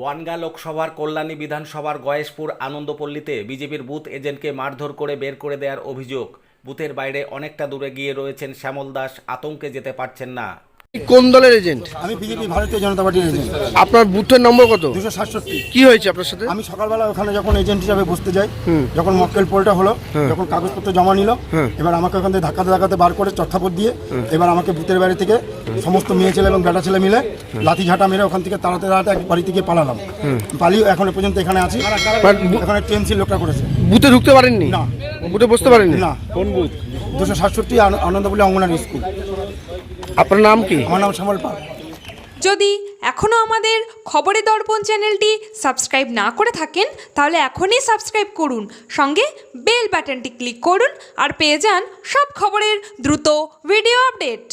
বনগা লোকসভার কল্যাণী বিধানসভার গয়েশপুর আনন্দপল্লীতে বিজেপির বুথ এজেন্টকে মারধর করে বের করে দেওয়ার অভিযোগ। বুথের বাইরে অনেকটা দূরে গিয়ে রয়েছেন শ্যামল দাস, আতঙ্কে যেতে পারছেন না। কোন দলের এজেন্ট? আমি বিজেপি ভারতীয় জনতা পার্টির এজেন্ট। আপনার বুথের নম্বর কত? দুশো সাতষট্টি। কি হয়েছে আপনার সাথে? আমি সকালবেলা ওখানে যখন এজেন্ট হিসাবে বসতে যাই যখন মক্কেল পোলটা হলো যখন কাগজপত্র জমা নিল এবার আমাকে ওখান থেকে ধাক্কাতে ধাক্কাতে বার করে চর্থাপত দিয়ে এবার আমাকে বুথের বাড়ি থেকে সমস্ত মেয়ে ছেলে এবং বেটা ছেলে মিলে লাঠি ঝাঁটা মেরে ওখান থেকে তাড়াতে তাড়াতে এক বাড়ি থেকে পালালাম। পালিয়ে এখনও পর্যন্ত এখানে আছি। এখানে টিএমসি লোকটা করেছে। বুথে ঢুকতে পারেননি? না। বুথে বসতে পারেননি? না। কোন বুথ? দুশো সাতষট্টি আনন্দপল্লী অঙ্গনারী স্কুল। আপনার নাম কি? আমার নাম শ্যামল পাল। যদি এখনও আমাদের খবরে দর্পণ চ্যানেলটি সাবস্ক্রাইব না করে থাকেন তাহলে এখনই সাবস্ক্রাইব করুন। সঙ্গে বেল বাটনটি ক্লিক করুন আর পেয়ে যান সব খবরের দ্রুত ভিডিও আপডেট।